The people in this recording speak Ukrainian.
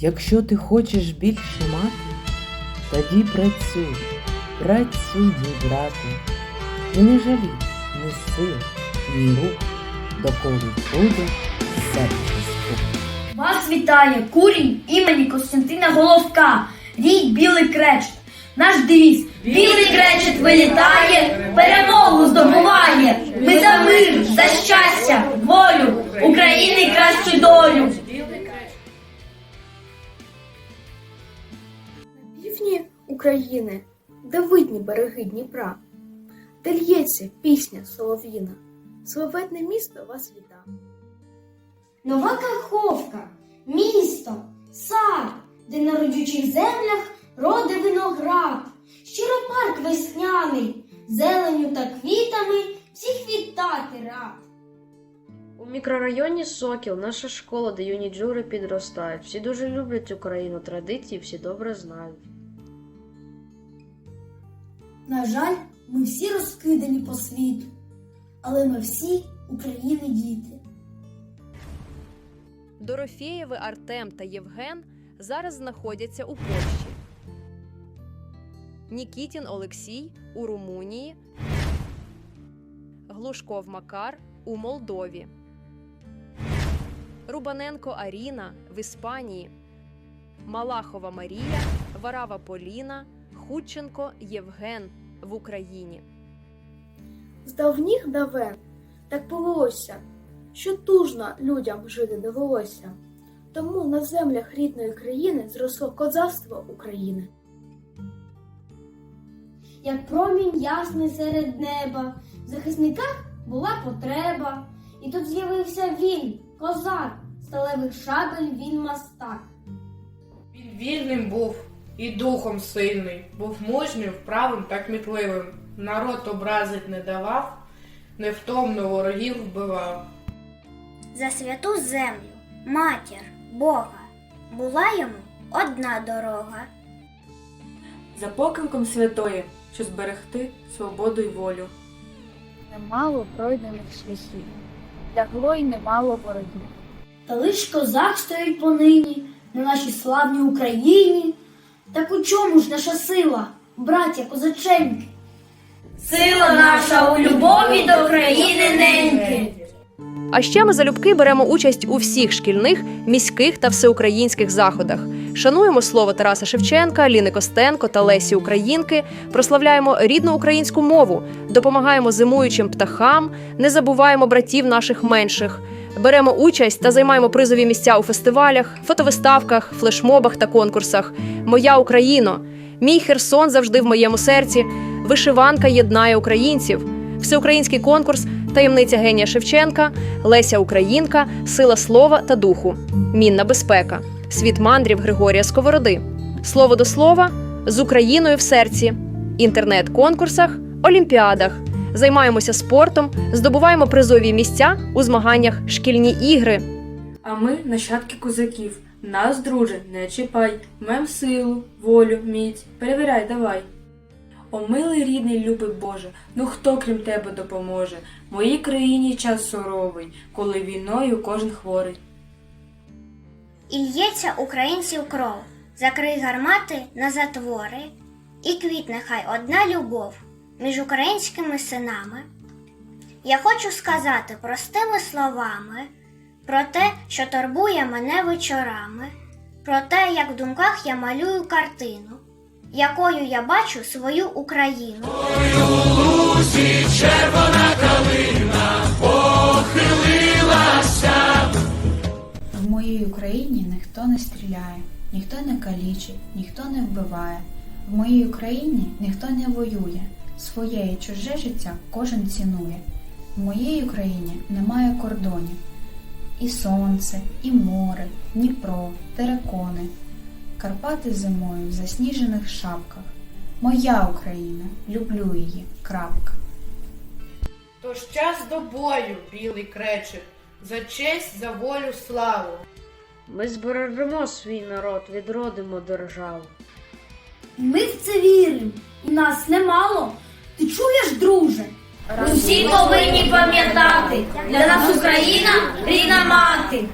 Якщо ти хочеш більше мати, тоді працюй, працюй, мій брате, і не жалій ні сил, ні рук, доколи буде серце спокій. Вас вітає курінь імені Костянтина Головка, рій Білий Кречет. Наш девіз Білий Кречет вилітає, перемогу здобуває. Ми за мир, за щастя, України, де видні береги Дніпра, де л'ється пісня солов'їна, славетне місто вас віта. Нова Каховка, місто, сад, де на родючих землях роде виноград, щиро парк весняний, зеленю та квітами всіх вітати рад. У мікрорайоні Сокіл наша школа, де юні джури підростають. Всі дуже люблять Україну, традиції всі добре знають. На жаль, ми всі розкидані по світу, але ми всі України діти. Дорофєєви Артем та Євген зараз знаходяться у Польщі. Нікітін Олексій у Румунії, Глушков Макар у Молдові, Рубаненко Аріна в Іспанії, Малахова Марія, Варава Поліна, Худченко Євген в Україні. З давніх давен так повелося, що тужно людям жити довелося. Тому на землях рідної країни зросло козацтво України. Як промінь ясний серед неба, в захисниках була потреба, і тут з'явився він, козак, сталевих шабель він мастак. Він вільним був і духом сильний, був мужнім, вправим та кмітливим. Народ образить не давав, невтомно ворогів вбивав. За святу землю, матір, Бога, була йому одна дорога. за покликом святої, що зберегти свободу й волю. Немало пройдених шляхів, лягло й немало ворогів. Та лиш козак стоїть понині на нашій славній Україні. Так у чому ж наша сила, браття козаченьки? Сила наша у любові до країни неньки. А ще ми залюбки беремо участь у всіх шкільних, міських та всеукраїнських заходах. Шануємо слово Тараса Шевченка, Ліни Костенко та Лесі Українки, прославляємо рідну українську мову, допомагаємо зимуючим птахам, не забуваємо братів наших менших. Беремо участь та займаємо призові місця у фестивалях, фотовиставках, флешмобах та конкурсах. Моя Україно, мій Херсон завжди в моєму серці. Вишиванка єднає українців. Всеукраїнський конкурс Таємниця генія Шевченка, Леся Українка, Сила слова та духу, Мінна безпека, Світ мандрів Григорія Сковороди, Слово до слова з Україною в серці, інтернет-конкурсах, олімпіадах. Займаємося спортом, здобуваємо призові місця у змаганнях шкільні ігри. А ми нащадки козаків. Нас, друже, не чіпай, мем силу, волю, міць, перевіряй, давай. О, милий рідний, любий Боже, ну хто крім тебе допоможе? Моїй країні час суровий, коли війною кожен хворий. І лється українців кров, закрий гармати на затвори, і квітне хай одна любов між українськими синами. Я хочу сказати простими словами про те, що турбує мене вечорами, про те, як в думках я малюю картину, якою я бачу свою Україну. В моїй Україні ніхто не стріляє, ніхто не калічить, ніхто не вбиває. В моїй Україні ніхто не воює, своє і чуже життя кожен цінує. В моїй Україні немає кордонів. І сонце, і море, Дніпро, терекони, Карпати зимою в засніжених шапках. Моя Україна, люблю її. Крапка. Тож час до бою, білий кречет, за честь, за волю, славу. Ми збережемо свій народ, відродимо державу. Ми в це віримо, і нас немало. Друже? Усі повинні пам'ятати, для нас Україна рідна мати.